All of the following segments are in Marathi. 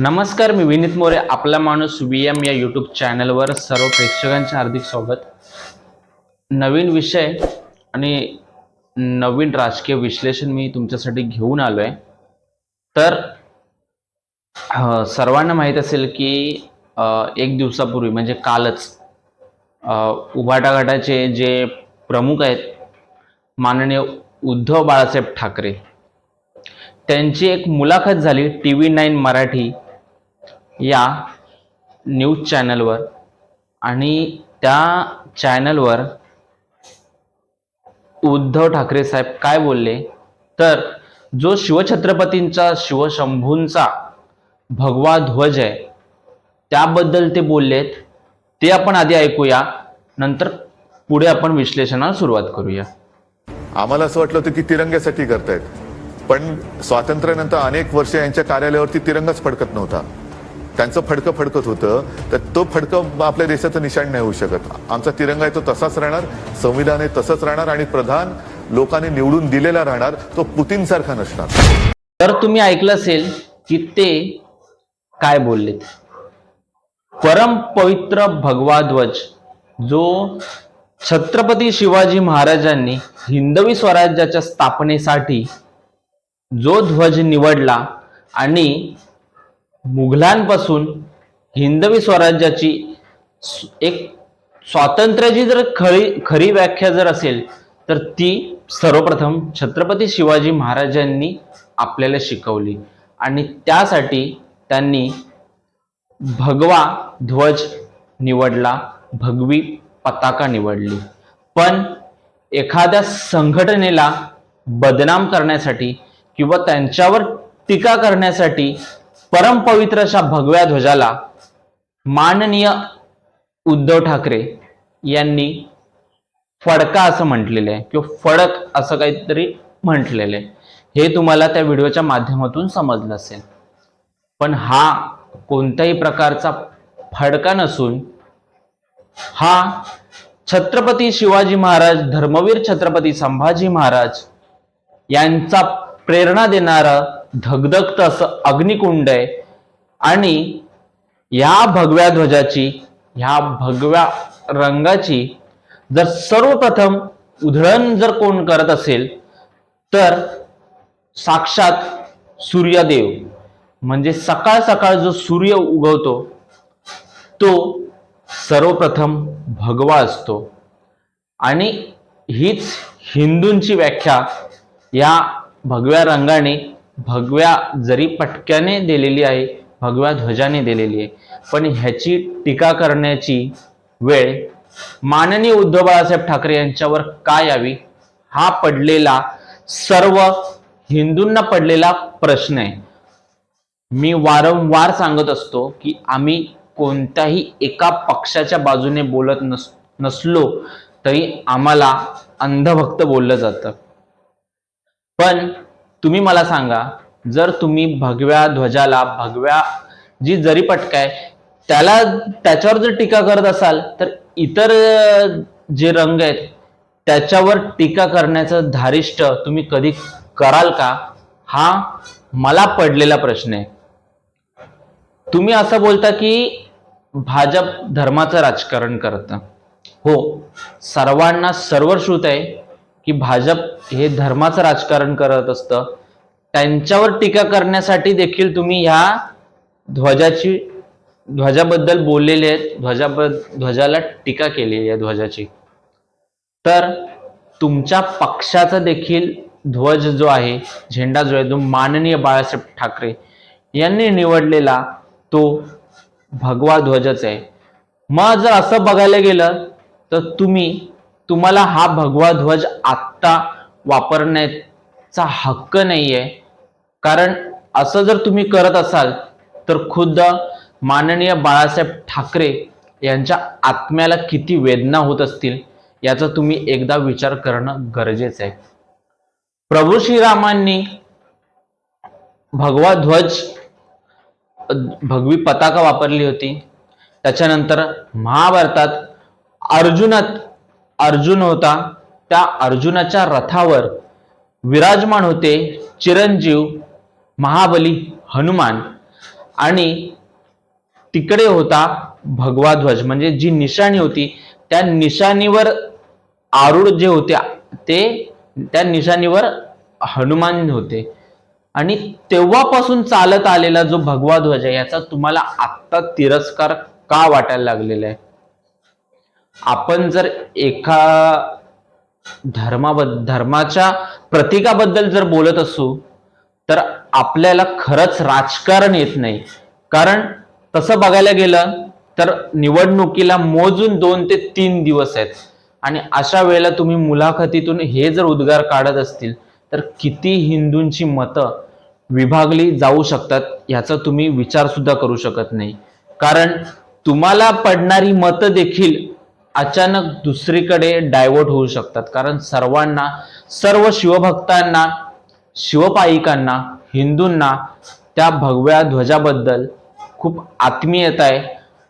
नमस्कार मी विनीत मोरे आपला माणूस व्ही एम या यूट्यूब चॅनलवर सर्व प्रेक्षकांचे हार्दिक स्वागत. नवीन विषय आणि नवीन राजकीय विश्लेषण मी तुमच्यासाठी घेऊन आलो आहे तर सर्वांना माहीत असेल की एक दिवसापूर्वी म्हणजे कालच उभाटाघाटाचे जे प्रमुख आहेत माननीय उद्धव बाळासाहेब ठाकरे त्यांची एक मुलाखत झाली टी व्ही नाईन मराठी. या न्यूज चॅनलवर आणि त्या चॅनलवर उद्धव ठाकरे साहेब काय बोलले? तर जो शिवछत्रपतींचा शिवशंभूंचा भगवा ध्वज आहे त्याबद्दल ते बोललेत. ते आपण आधी ऐकूया. नंतर पुढे आपण विश्लेषणाला सुरुवात करूया. आम्हाला असं वाटलं होतं की तिरंग्यासाठी करतायत. पण स्वातंत्र्यानंतर अनेक वर्ष यांच्या कार्यालयावरती तिरंगाच फडकत नव्हता. त्यांचं फडकं फडकत होतं तर तो फडकं आपल्या देशाचं निशाण नाही होऊ शकत. आमचा तिरंगा आहे तो तसाच राहणार संविधान आहे तसंच राहणार आणि प्रधान लोकांनी निवडून दिलेला राहणार तो पुतीन सारखा नसणार. तर तुम्ही ऐकलं असेल की ते काय बोललेत? परम पवित्र भगवा ध्वज जो छत्रपती शिवाजी महाराजांनी हिंदवी स्वराज्याच्या स्थापनेसाठी जो ध्वज निवडला आणि मुघलांपासून हिंदवी स्वराज्याची एक स्वातंत्र्याची जर खरी खरी व्याख्या जर असेल तर ती सर्वप्रथम छत्रपती शिवाजी महाराजांनी आपल्याला शिकवली. आणि त्यासाठी त्यांनी भगवा ध्वज निवडला भगवी पताका निवडली. पण एखाद्या संघटनेला बदनाम करण्यासाठी किंवा त्यांच्यावर टीका करण्यासाठी परमपवित्र अशा भगव्या ध्वजाला माननीय उद्धव ठाकरे यांनी फडका असं म्हटलेलं आहे किंवा फडक असं काहीतरी म्हटलेलं आहे. हे तुम्हाला त्या व्हिडिओच्या माध्यमातून समजलं असेल. पण हा कोणत्याही प्रकारचा फडका नसून हा छत्रपती शिवाजी महाराज धर्मवीर छत्रपती संभाजी महाराज यांचा प्रेरणा देणारा धगधगत असं अग्निकुंड आहे. आणि ह्या भगव्या ध्वजाची ह्या भगव्या रंगाची जर सर्वप्रथम उधळण जर कोण करत असेल तर साक्षात सूर्यदेव. म्हणजे सकाळ सकाळ जो सूर्य उगवतो तो सर्वप्रथम भगवा असतो. आणि हीच हिंदूंची व्याख्या या भगव्या रंगाने भगव्या जरी पटक्याने दिलेली आहे भगव्या ध्वजाने दिलेली आहे पण ह्याची टीका करण्याची वेळ माननीय उद्धव बाळासाहेब ठाकरे यांच्यावर का यावी? हा पडलेला सर्व हिंदूंना पडलेला प्रश्न आहे. मी वारंवार सांगत असतो की आम्ही कोणत्याही एका पक्षाच्या बाजूने बोलत नस नसलो तरी आम्हाला अंधभक्त बोललं जातं. पण तुम्ही मला सांगा जर तुम्ही भगव्या ध्वजाला भगव्या जी जरी पटकाय त्याला त्याच्यावर जर टीका करत असाल तर इतर जे रंग आहेत त्याच्यावर टीका करण्याचं धारिष्ट तुम्ही कधी कराल का? हा मला पडलेला प्रश्न आहे. तुम्ही असं बोलता की भाजप धर्माचं राजकारण करतं. हो सर्वांना सर्व श्रुत आहे. की भाजप हे धर्माचं राजकारण करत असतं त्यांच्यावर टीका करण्यासाठी देखील तुम्ही ह्या ध्वजाची ध्वजाबद्दल बोललेले आहेत ध्वजाबद्द ध्वजाला टीका केलेली आहे ध्वजाची. तर तुमच्या पक्षाचा देखील ध्वज जो आहे झेंडा जो आहे तो माननीय बाळासाहेब ठाकरे यांनी निवडलेला तो भगवा ध्वजच आहे. मग जर असं बघायला गेलं तर तुम्ही तुम्हाला हा भगवा ध्वज आत्ता वापरण्याचा हक्क नाही आहे कारण असं जर तुम्ही करत असाल तर खुद्द माननीय बाळासाहेब ठाकरे यांच्या आत्म्याला किती वेदना होत असतील याचा तुम्ही एकदा विचार करणं गरजेचं आहे. प्रभू श्रीरामांनी भगवा ध्वज भगवी पताका वापरली होती. त्याच्यानंतर महाभारतात अर्जुनात अर्जुन होता. त्या अर्जुनाच्या रथावर विराजमान होते चिरंजीव महाबली हनुमान आणि तिकडे होता भगवा ध्वज म्हणजे जी निशाणी होती त्या निशाणीवर आरूढ जे होते ते त्या निशाणीवर हनुमान होते. आणि तेव्हापासून चालत आलेला जो भगवा ध्वज आहे याचा तुम्हाला आत्ता तिरस्कार का वाटायला लागलेला आहे? आपण जर एका धर्माबद्दल धर्माच्या प्रतीकाबद्दल जर बोलत असू तर आपल्याला खरंच राजकारण येत नाही. कारण तसं बघायला गेलं तर निवडणुकीला मोजून दोन ते तीन दिवस आहेत. आणि अशा वेळेला तुम्ही मुलाखतीतून हे जर उद्गार काढत असतील तर किती हिंदूंची मतं विभागली जाऊ शकतात याचा तुम्ही विचार सुद्धा करू शकत नाही. कारण तुम्हाला पडणारी मतं देखील अचानक दुसरीकडे डायव्हर्ट होऊ शकतात. कारण सर्वांना सर्व शिवभक्तांना शिवपायिकांना हिंदूंना त्या भगव्या ध्वजाबद्दल खूप आत्मीयता आहे.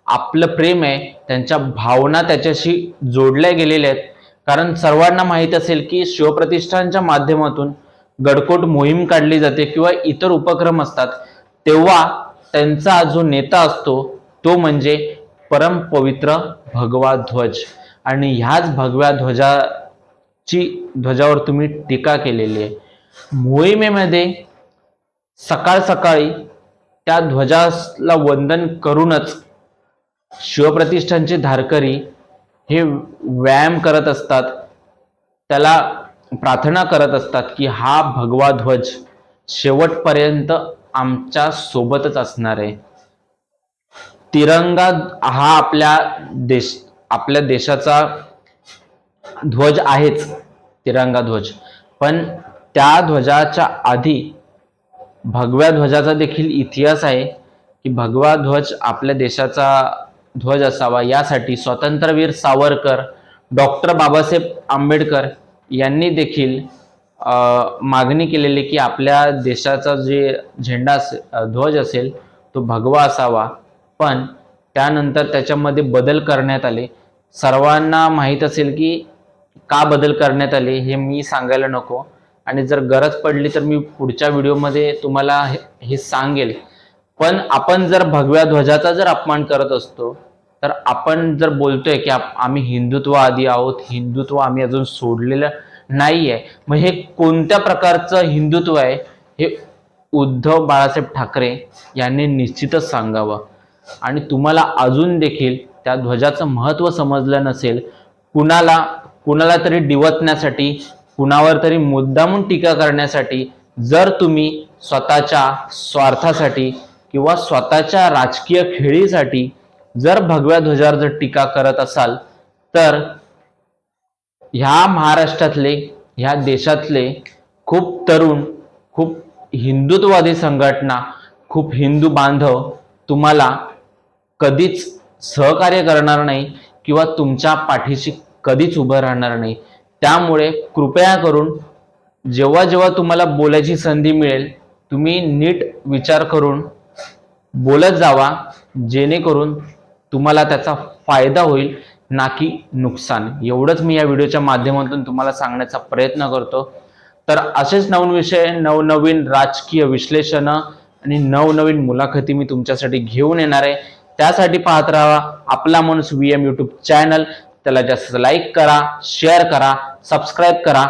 आपलं प्रेम आहे. त्यांच्या भावना त्याच्याशी जोडल्या गेलेल्या आहेत. कारण सर्वांना माहीत असेल की शिवप्रतिष्ठानच्या माध्यमातून गडकोट मोहीम काढली जाते किंवा इतर उपक्रम असतात. तेव्हा त्यांचा जो नेता असतो तो म्हणजे परम पवित्र भगवा ध्वज. आणि ह्याच भगव्या ध्वजाची ध्वजावर तुम्ही टीका केलेली आहे. मोहिमेमध्ये सकाळ सकाळी त्या ध्वजाला वंदन करूनच शिवप्रतिष्ठानचे धारकरी हे व्यायाम करत असतात. त्याला प्रार्थना करत असतात की हा भगवा ध्वज शेवटपर्यंत आमच्या सोबतच असणार आहे. तिरंगा हा आपल्या देश आपल्या देशाचा ध्वज आहेच तिरंगा ध्वज. पण त्या ध्वजाच्या आधी भगव्या ध्वजाचा देखील इतिहास आहे की भगवा ध्वज आपल्या देशाचा ध्वज असावा. यासाठी स्वातंत्र्यवीर सावरकर डॉक्टर बाबासाहेब आंबेडकर यांनी देखील मागणी केलेली की आपल्या देशाचा जे झेंडा ध्वज असेल तो भगवा असावा. पण त्यानंतर त्याच्यामध्ये बदल करण्यात आले. सर्वांना माहीत असेल की का बदल करण्यात आले हे मी सांगायला नको. आणि जर गरज पडली तर मी पुढच्या व्हिडिओमध्ये तुम्हाला हे हे सांगेल. पण आपण जर भगव्या ध्वजाचा जर अपमान करत असतो तर आपण जर बोलतोय की आप- आम्ही हिंदुत्ववादी आहोत हिंदुत्व आम्ही अजून सोडलेलं नाही आहे मग हे कोणत्या प्रकारचं हिंदुत्व आहे हे उद्धव बाळासाहेब ठाकरे यांनी निश्चितच सांगावं. आणि तुम्हाला अजून देखील त्या ध्वजाचं महत्त्व समजलं नसेल कुणाला कुणाला तरी डिवतण्यासाठी कुणावर तरी मुद्दामून टीका करण्यासाठी जर तुम्ही स्वतःच्या स्वार्थासाठी किंवा स्वतःच्या राजकीय खेळीसाठी जर भगव्या ध्वजावर जर टीका करत असाल तर ह्या महाराष्ट्रातले ह्या देशातले खूप तरुण खूप हिंदुत्ववादी संघटना खूप हिंदू बांधव तुम्हाला कधीच सहकार्य करणार नाही किंवा तुमच्या पाठीशी कधीच उभं राहणार नाही. त्यामुळे कृपया करून जेव्हा जेव्हा तुम्हाला बोलायची संधी मिळेल तुम्ही नीट विचार करून बोलत जावा जेणेकरून तुम्हाला त्याचा फायदा होईल ना की नुकसान. एवढंच मी या व्हिडिओच्या माध्यमातून तुम्हाला सांगण्याचा प्रयत्न करतो. तर असेच नवीन विषय नवनवीन राजकीय विश्लेषण आणि नवनवीन मुलाखती मी तुमच्यासाठी घेऊन येणार आहे. त्यासाठी पाहत राहा आपला माणूस व्ही एम यूट्यूब चॅनल त्याला जास्त लाईक करा शेअर करा सबस्क्राईब करा.